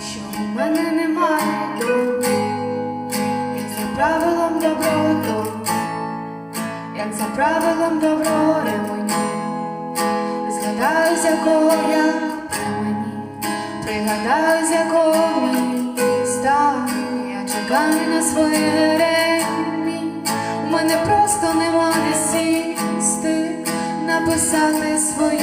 що у мене немає дому, як за правилом доброго, як за правилом добро ремоню. Згадаю, з промені, пригадаю, якого міста я чекаю на своє ремі. У мене просто нема де сісти, написати свою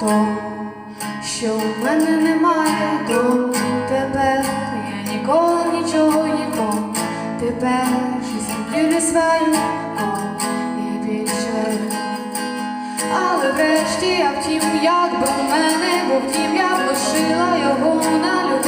то, що в мене немає до тебе, я ніколи нічого нікому. Тепер життю не свою і більше. Але врешті я втім, як би в мене, бо втім я влишила його на любов.